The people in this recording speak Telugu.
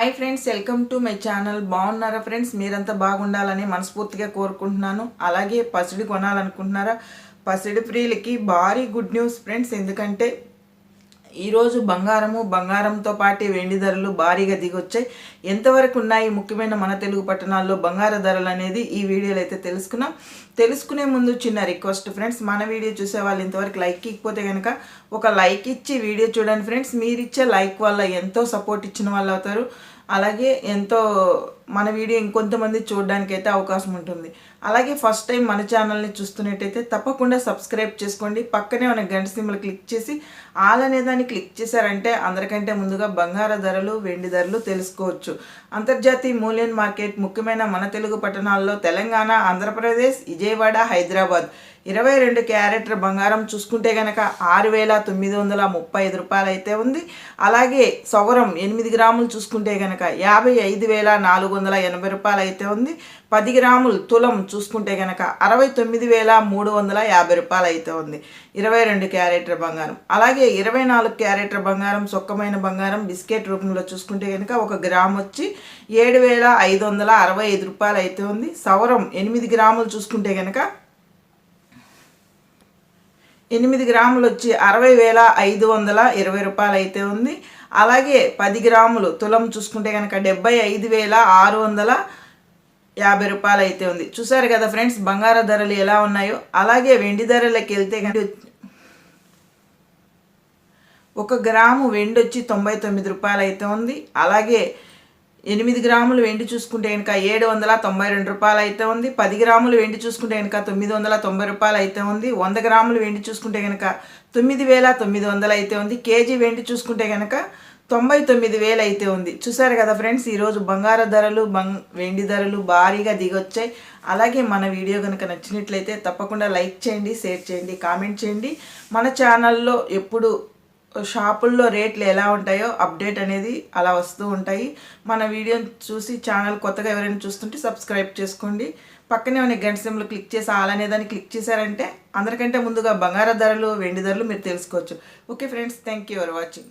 Hi friends welcome to my channel బాగున్నారా ఫ్రెండ్స్ మీరంతా బాగుండాలని మనస్ఫూర్తిగా కోరుకుంటున్నాను. అలాగే పసిడి కొనాలనుకుంటున్నారా? పసిడి ప్రియులకి భారీ గుడ్ న్యూస్ ఫ్రెండ్స్ ఎందుకంటే ఈరోజు బంగారము బంగారంతో పాటు వెండి ధరలు భారీగా దిగొచ్చాయి. ఎంతవరకు ఉన్నాయి? ముఖ్యమైన మన తెలుగు పట్టణాల్లో బంగార ధరలు అనేది ఈ వీడియోలో అయితే తెలుసుకున్నాం. తెలుసుకునే ముందు చిన్న రిక్వెస్ట్ ఫ్రెండ్స్ మన వీడియో చూసే వాళ్ళు ఇంతవరకు లైక్ ఇకపోతే కనుక ఒక లైక్ ఇచ్చి వీడియో చూడండి ఫ్రెండ్స్. మీరు ఇచ్చే లైక్ వల్ల ఎంతో సపోర్ట్ ఇచ్చిన వాళ్ళు అవుతారు. అలాగే ఎంతో మన వీడియో ఇంకొంతమంది చూడడానికి అయితే అవకాశం ఉంటుంది. అలాగే ఫస్ట్ టైం మన ఛానల్ని చూస్తున్నట్టయితే తప్పకుండా సబ్స్క్రైబ్ చేసుకోండి. పక్కనే ఉన్న గంట సింబల్ క్లిక్ చేసి ఆల్ అనే దాన్ని క్లిక్ చేశారంటే అందరికంటే ముందుగా బంగార ధరలు వెండి ధరలు తెలుసుకోవచ్చు. అంతర్జాతీయ మూల్యం మార్కెట్ ముఖ్యమైన మన తెలుగు పట్టణాల్లో తెలంగాణ ఆంధ్రప్రదేశ్ విజయవాడ హైదరాబాద్. ఇరవై రెండు క్యారెటర్ బంగారం చూసుకుంటే కనుక ఆరు వేల తొమ్మిది వందల ముప్పై ఐదు రూపాయలు అయితే ఉంది. అలాగే సవరం ఎనిమిది గ్రాములు చూసుకుంటే కనుక యాభై ఐదు వేల నాలుగు వందల ఎనభై రూపాయలు అయితే ఉంది. పది గ్రాములు తులం చూసుకుంటే కనుక అరవై తొమ్మిది వేల మూడు వందల యాభై రూపాయలు అయితే ఉంది. ఇరవై రెండు క్యారెట్ల బంగారం. అలాగే ఇరవై నాలుగు క్యారెట్ల బంగారం సొక్కమైన బంగారం బిస్కెట్ రూపంలో చూసుకుంటే కనుక ఒక గ్రామ్ వచ్చి ఏడు వేల ఐదు వందల అరవై ఐదు రూపాయలు అయితే ఉంది. సవరం ఎనిమిది గ్రాములు చూసుకుంటే కనుక ఎనిమిది గ్రాములు వచ్చి అరవై వేల ఐదు వందల ఇరవై రూపాయలు అయితే ఉంది. అలాగే పది గ్రాములు తులం చూసుకుంటే కనుక డెబ్బై ఐదు వేల ఆరు వందల యాభై రూపాయలు అయితే ఉంది. చూసారు కదా ఫ్రెండ్స్ బంగార ధరలు ఎలా ఉన్నాయో? అలాగే వెండి ధరలకి వెళ్తే కనుక ఒక గ్రాము వెండి వచ్చి తొంభై తొమ్మిది రూపాయలు అయితే ఉంది. అలాగే ఎనిమిది గ్రాములు వెండి చూసుకుంటే కనుక ఏడు వందల తొంభై రెండు రూపాయలు అయితే ఉంది. పది గ్రాములు వెండి చూసుకుంటే కనుక తొమ్మిది వందల తొంభై రూపాయలు అయితే ఉంది. వంద గ్రాములు వెండి చూసుకుంటే కనుక తొమ్మిది వేల తొమ్మిది వందలు అయితే ఉంది. కేజీ వెండి చూసుకుంటే కనుక తొంభై తొమ్మిది వేలు అయితే ఉంది. చూసారు కదా ఫ్రెండ్స్ ఈరోజు బంగారు ధరలు బంగ్ వెండి ధరలు భారీగా దిగొచ్చాయి. అలాగే మన వీడియో కనుక నచ్చినట్లయితే తప్పకుండా లైక్ చేయండి షేర్ చేయండి కామెంట్ చేయండి. మన ఛానల్లో ఎప్పుడు షాపుల్లో రేట్లు ఎలా ఉంటాయో అప్డేట్ అనేది అలా వస్తూ ఉంటాయి. మన వీడియోని చూసి ఛానల్ కొత్తగా ఎవరైనా చూస్తుంటే సబ్స్క్రైబ్ చేసుకోండి. పక్కనే ఉన్న గంట సిమ్లు క్లిక్ చేసి ఆల్ దాన్ని క్లిక్ చేశారంటే అందరికంటే ముందుగా బంగారు ధరలు వెండి ధరలు మీరు తెలుసుకోవచ్చు. Okay friends thank you for watching.